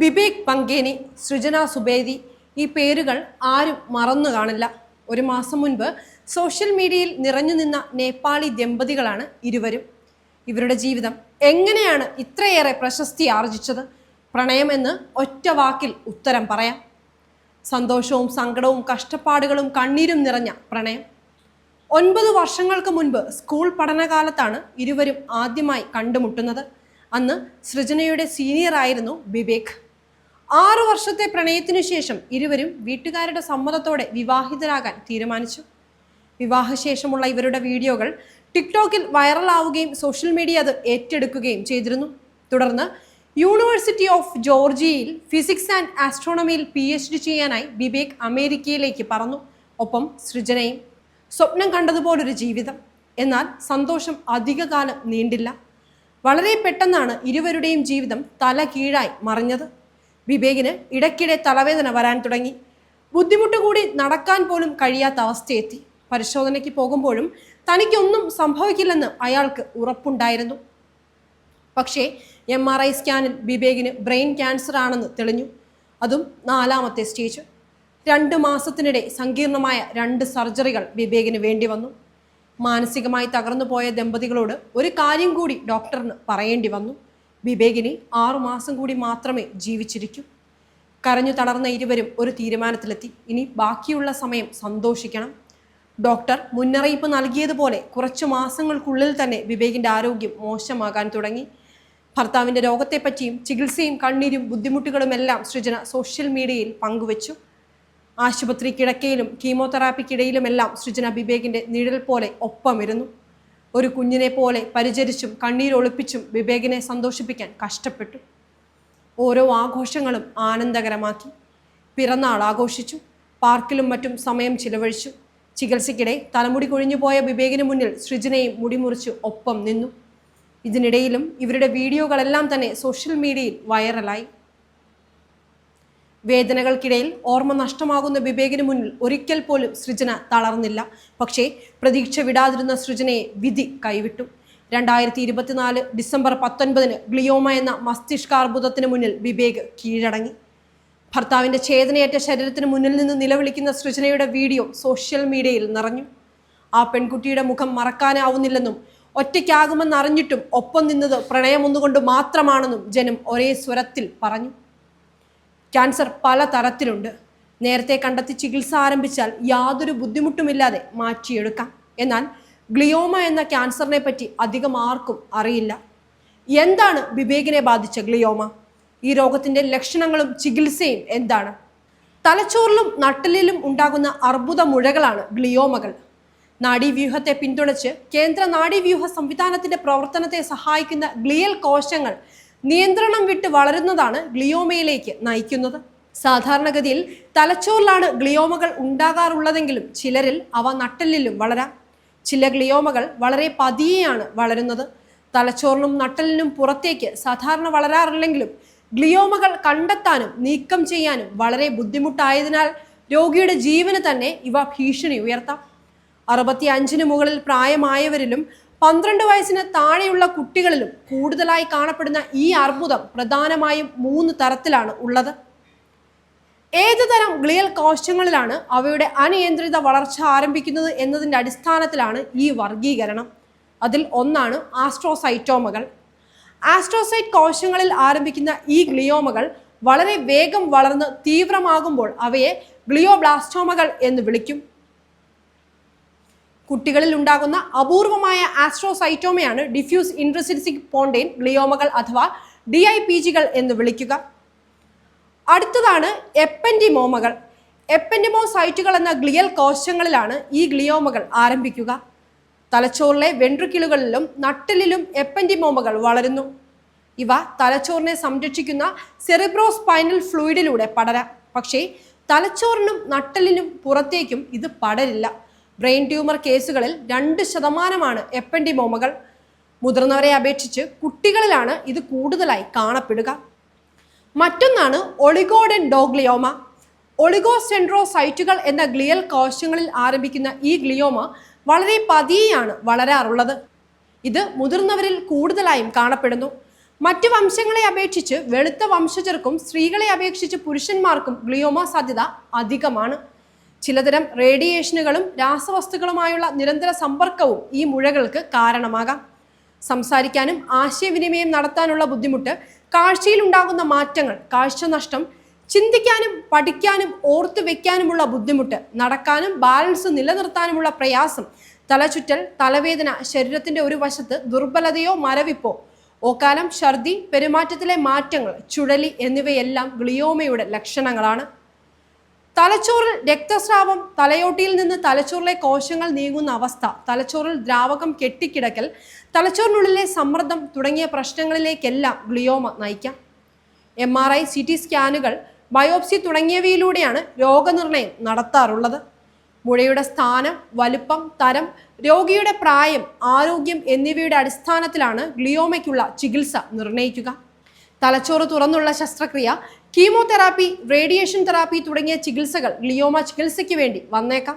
ബിബേക് പങ്കേനി സൃജന സുബേദി. ഈ പേരുകൾ ആരും മറന്നു കാണില്ല. ഒരു മാസം മുൻപ് സോഷ്യൽ മീഡിയയിൽ നിറഞ്ഞു നിന്ന നേപ്പാളി ദമ്പതികളാണ് ഇരുവരും. ഇവരുടെ ജീവിതം എങ്ങനെയാണ് ഇത്രയേറെ പ്രശസ്തി ആർജിച്ചത്? പ്രണയമെന്ന് ഒറ്റ വാക്കിൽ ഉത്തരം പറയാം. സന്തോഷവും സങ്കടവും കഷ്ടപ്പാടുകളും കണ്ണീരും നിറഞ്ഞ പ്രണയം. ഒൻപത് വർഷങ്ങൾക്ക് മുൻപ് സ്കൂൾ പഠനകാലത്താണ് ഇരുവരും ആദ്യമായി കണ്ടുമുട്ടുന്നത്. അന്ന് സൃജനയുടെ സീനിയർ ആയിരുന്നു ബിബേക് ആറു വർഷത്തെ പ്രണയത്തിനു ശേഷം ഇരുവരും വീട്ടുകാരുടെ സമ്മതത്തോടെ വിവാഹിതരാകാൻ തീരുമാനിച്ചു. വിവാഹശേഷമുള്ള ഇവരുടെ വീഡിയോകൾ ടിക്ടോക്കിൽ വൈറലാവുകയും സോഷ്യൽ മീഡിയ അത് ഏറ്റെടുക്കുകയും ചെയ്തിരുന്നു. തുടർന്ന് യൂണിവേഴ്സിറ്റി ഓഫ് ജോർജിയയിൽ ഫിസിക്സ് ആൻഡ് ആസ്ട്രോണമിയിൽ പി എച്ച് ഡി ചെയ്യാനായി വിവേക് അമേരിക്കയിലേക്ക് പറന്നു. ഒപ്പം സൃജനയും സ്വപ്നം കണ്ടതുപോലൊരു ജീവിതം. എന്നാൽ സന്തോഷം അധികകാലം നീണ്ടില്ല. വളരെ പെട്ടെന്നാണ് ഇരുവരുടെയും ജീവിതം തല കീഴായി മറിഞ്ഞത്. വിവേകിന് ഇടയ്ക്കിടെ തലവേദന വരാൻ തുടങ്ങി. ബുദ്ധിമുട്ട് കൂടി നടക്കാൻ പോലും കഴിയാത്ത അവസ്ഥയെത്തി. പരിശോധനയ്ക്ക് പോകുമ്പോഴും തനിക്കൊന്നും സംഭവിക്കില്ലെന്ന് അയാൾക്ക് ഉറപ്പുണ്ടായിരുന്നു. പക്ഷേ എം ആർ ഐ സ്കാനിൽ വിവേകിന് ബ്രെയിൻ ക്യാൻസർ ആണെന്ന് തെളിഞ്ഞു. അതും നാലാമത്തെ സ്റ്റേജ്. രണ്ട് മാസത്തിനിടെ സങ്കീർണമായ രണ്ട് സർജറികൾ വിവേകിന് വേണ്ടി വന്നു. മാനസികമായി തകർന്നു പോയ ദമ്പതികളോട് ഒരു കാര്യം കൂടി ഡോക്ടറിന് പറയേണ്ടി വന്നു. ബിബേകിനി ആറുമാസം കൂടി മാത്രമേ ജീവിച്ചിരിക്കൂ. കരഞ്ഞു തളർന്ന ഇരുവരും ഒരു തീരുമാനത്തിലെത്തി. ഇനി ബാക്കിയുള്ള സമയം സന്തോഷിക്കണം. ഡോക്ടർ മുന്നറിയിപ്പ് നൽകിയതുപോലെ കുറച്ചു മാസങ്ങൾക്കുള്ളിൽ തന്നെ വിവേകിന്റെ ആരോഗ്യം മോശമാകാൻ തുടങ്ങി. ഭർത്താവിന്റെ രോഗത്തെപ്പറ്റിയും ചികിത്സയും കണ്ണീരും ബുദ്ധിമുട്ടുകളുമെല്ലാം സൃജന സോഷ്യൽ മീഡിയയിൽ പങ്കുവച്ചു. ആശുപത്രി കിടക്കയിലും കീമോതെറാപ്പിക്കിടയിലുമെല്ലാം സൃജന വിവേകിന്റെ നിഴൽ പോലെ ഒപ്പമിരുന്നു. ഒരു കുഞ്ഞിനെ പോലെ പരിചരിച്ചും കണ്ണീരൊളിപ്പിച്ചും വിവേകിനെ സന്തോഷിപ്പിക്കാൻ കഷ്ടപ്പെട്ടു. ഓരോ ആഘോഷങ്ങളും ആനന്ദകരമാക്കി. പിറന്നാൾ ആഘോഷിച്ചു പാർക്കിലും മറ്റും സമയം ചിലവഴിച്ചു. ചികിത്സയ്ക്കിടെ തലമുടി കൊഴിഞ്ഞുപോയ വിവേകിന് മുന്നിൽ സൃജനയും മുടിമുറിച്ച് ഒപ്പം നിന്നു. ഇതിനിടയിലും ഇവരുടെ വീഡിയോകളെല്ലാം തന്നെ സോഷ്യൽ മീഡിയയിൽ വൈറലായി. വേദനകൾക്കിടയിൽ ഓർമ്മ നഷ്ടമാകുന്ന വിവേകിന് മുന്നിൽ ഒരിക്കൽ പോലും സൃജന തളർന്നില്ല. പക്ഷേ പ്രതീക്ഷ വിടാതിരുന്ന സൃജനയെ വിധി കൈവിട്ടു. രണ്ടായിരത്തി ഇരുപത്തിനാല് ഡിസംബർ പത്തൊൻപതിന് ഗ്ലിയോമ എന്ന മസ്തിഷ്കാർബുദത്തിന് മുന്നിൽ വിവേക് കീഴടങ്ങി. ഭർത്താവിന്റെ ഛേദനയേറ്റ ശരീരത്തിന് മുന്നിൽ നിന്ന് നിലവിളിക്കുന്ന സൃജനയുടെ വീഡിയോ സോഷ്യൽ മീഡിയയിൽ നിറഞ്ഞു. ആ പെൺകുട്ടിയുടെ മുഖം മറക്കാനാവുന്നില്ലെന്നും ഒറ്റയ്ക്കാകുമെന്നറിഞ്ഞിട്ടും ഒപ്പം നിന്നത് പ്രണയമൊന്നുകൊണ്ട് മാത്രമാണെന്നും ജനം ഒരേ സ്വരത്തിൽ പറഞ്ഞു. ക്യാൻസർ പല തരത്തിലുണ്ട് നേരത്തെ കണ്ടെത്തി ചികിത്സ ആരംഭിച്ചാൽ യാതൊരു ബുദ്ധിമുട്ടുമില്ലാതെ മാറ്റിയെടുക്കാം. എന്നാൽ ഗ്ലിയോമ എന്ന ക്യാൻസറിനെ പറ്റി അധികം ആർക്കും അറിയില്ല. എന്താണ് വിവേകിനെ ബാധിച്ച ഗ്ലിയോമ? ഈ രോഗത്തിന്റെ ലക്ഷണങ്ങളും ചികിത്സയും എന്താണ്? തലച്ചോറിലും നട്ടലിലും ഉണ്ടാകുന്ന അർബുദ മുഴകളാണ് ഗ്ലിയോമകൾ. നാഡീവ്യൂഹത്തെ പിന്തുണച്ച് കേന്ദ്ര നാഡീവ്യൂഹ സംവിധാനത്തിന്റെ പ്രവർത്തനത്തെ സഹായിക്കുന്ന ഗ്ലിയൽ കോശങ്ങൾ നിയന്ത്രണം വിട്ട് വളരുന്നതാണ് ഗ്ലിയോമയിലേക്ക് നയിക്കുന്നത്. സാധാരണഗതിയിൽ തലച്ചോറിലാണ് ഗ്ലിയോമകൾ ഉണ്ടാകാറുള്ളതെങ്കിലും ചിലരിൽ അവ നട്ടലിലും വളരാം. ചില ഗ്ലിയോമകൾ വളരെ പതിയെയാണ് വളരുന്നത്. തലച്ചോറിനും നട്ടലിനും പുറത്തേക്ക് സാധാരണ വളരാറില്ലെങ്കിലും ഗ്ലിയോമകൾ കണ്ടെത്താനും നീക്കം ചെയ്യാനും വളരെ ബുദ്ധിമുട്ടായതിനാൽ രോഗിയുടെ ജീവന് തന്നെ ഇവ ഭീഷണി ഉയർത്താം. അറുപത്തി അഞ്ചിന് മുകളിൽ പ്രായമായവരിലും പന്ത്രണ്ട് വയസ്സിന് താഴെയുള്ള കുട്ടികളിലും കൂടുതലായി കാണപ്പെടുന്ന ഈ അർബുദം പ്രധാനമായും മൂന്ന് തരത്തിലാണ് ഉള്ളത്. ഏത് തരം ഗ്ലിയൽ കോശങ്ങളിലാണ് അവയുടെ അനിയന്ത്രിത വളർച്ച ആരംഭിക്കുന്നത് എന്നതിന്റെ അടിസ്ഥാനത്തിലാണ് ഈ വർഗീകരണം അതിൽ ഒന്നാണ് ആസ്ട്രോസൈറ്റോമകൾ. ആസ്ട്രോസൈറ്റ് കോശങ്ങളിൽ ആരംഭിക്കുന്ന ഈ ഗ്ലിയോമകൾ വളരെ വേഗം വളർന്ന് തീവ്രമാകുമ്പോൾ അവയെ ഗ്ലിയോബ്ലാസ്റ്റോമകൾ എന്ന് വിളിക്കും. കുട്ടികളിൽ ഉണ്ടാകുന്ന അപൂർവമായ ആസ്ട്രോസൈറ്റോമയാണ് ഡിഫ്യൂസ് ഇൻട്രസിറ്റിക് പോണ്ടെയിൻ ഗ്ലിയോമകൾ അഥവാ ഡി ഐ പി ജികൾ എന്ന് വിളിക്കുക. അടുത്തതാണ് എപ്പൻഡിമോമകൾ. എപ്പൻഡിമോസൈറ്റുകൾ എന്ന ഗ്ലിയൽ കോശങ്ങളിലാണ് ഈ ഗ്ലിയോമകൾ ആരംഭിക്കുക. തലച്ചോറിലെ വെൻട്രിക്കിളുകളിലും നട്ടലിലും എപ്പൻഡിമോമകൾ വളരുന്നു. ഇവ തലച്ചോറിനെ സംരക്ഷിക്കുന്ന സെറിബ്രോ സ്പൈനൽ ഫ്ലൂയിഡിലൂടെ പടരാം. പക്ഷേ തലച്ചോറിനും നട്ടലിനും പുറത്തേക്കും ഇത് പടരില്ല. ബ്രെയിൻ ട്യൂമർ കേസുകളിൽ രണ്ട് ശതമാനമാണ് എപ്പൻഡിമോമകൾ. മുതിർന്നവരെ അപേക്ഷിച്ച് കുട്ടികളിലാണ് ഇത് കൂടുതലായി കാണപ്പെടുക. മറ്റൊന്നാണ് ഒളിഗോഡൻ ഡോഗ്ലിയോമ. ഒളിഗോസെൻഡ്രോസൈറ്റുകൾ എന്ന ഗ്ലിയൽ കോശങ്ങളിൽ ആരംഭിക്കുന്ന ഈ ഗ്ലിയോമ വളരെ പതിയെയാണ് വളരാറുള്ളത്. ഇത് മുതിർന്നവരിൽ കൂടുതലായും കാണപ്പെടുന്നു. മറ്റു വംശങ്ങളെ അപേക്ഷിച്ച് വെളുത്ത വംശജർക്കും സ്ത്രീകളെ അപേക്ഷിച്ച് പുരുഷന്മാർക്കും ഗ്ലിയോമ സാധ്യത അധികമാണ്. ചിലതരം റേഡിയേഷനുകളും രാസവസ്തുക്കളുമായുള്ള നിരന്തര സമ്പർക്കവും ഈ മുഴകൾക്ക് കാരണമാകാം. സംസാരിക്കാനും ആശയവിനിമയം നടത്താനുള്ള ബുദ്ധിമുട്ട് കാഴ്ചയിൽ ഉണ്ടാകുന്ന മാറ്റങ്ങൾ കാഴ്ചനഷ്ടം ചിന്തിക്കാനും പഠിക്കാനും ഓർത്തു വെക്കാനുമുള്ള ബുദ്ധിമുട്ട് നടക്കാനും ബാലൻസ് നിലനിർത്താനുമുള്ള പ്രയാസം തലചുറ്റൽ തലവേദന ശരീരത്തിന്റെ ഒരു വശത്ത് ദുർബലതയോ മരവിപ്പോ ഓക്കാലം ഛർദി പെരുമാറ്റത്തിലെ മാറ്റങ്ങൾ ചുഴലി എന്നിവയെല്ലാം ഗ്ലിയോമയുടെ ലക്ഷണങ്ങളാണ്. തലച്ചോറിൽ രക്തസ്രാവം തലയോട്ടിയിൽ നിന്ന് തലച്ചോറിലെ കോശങ്ങൾ നീങ്ങുന്ന അവസ്ഥ തലച്ചോറിൽ ദ്രാവകം കെട്ടിക്കിടക്കൽ തലച്ചോറിനുള്ളിലെ സമ്മർദ്ദം തുടങ്ങിയ പ്രശ്നങ്ങളിലേക്കെല്ലാം glioma നയിക്കാം. M R I C T സ്കാനുകൾ biopsy തുടങ്ങിയവയിലൂടെയാണ് രോഗനിർണയം നടത്താറുള്ളത്. മുഴയുടെ സ്ഥാനം വലുപ്പം തരം രോഗിയുടെ പ്രായം ആരോഗ്യം എന്നിവയുടെ അടിസ്ഥാനത്തിലാണ് ഗ്ലിയോമയ്ക്കുള്ള ചികിത്സ നിർണയിക്കുക തലച്ചോറ് തുറന്നുള്ള ശസ്ത്രക്രിയ കീമോതെറാപ്പി റേഡിയേഷൻ തെറാപ്പി തുടങ്ങിയ ചികിത്സകൾ ഗ്ലിയോമ ചികിത്സയ്ക്ക് വേണ്ടി വന്നേക്കാം.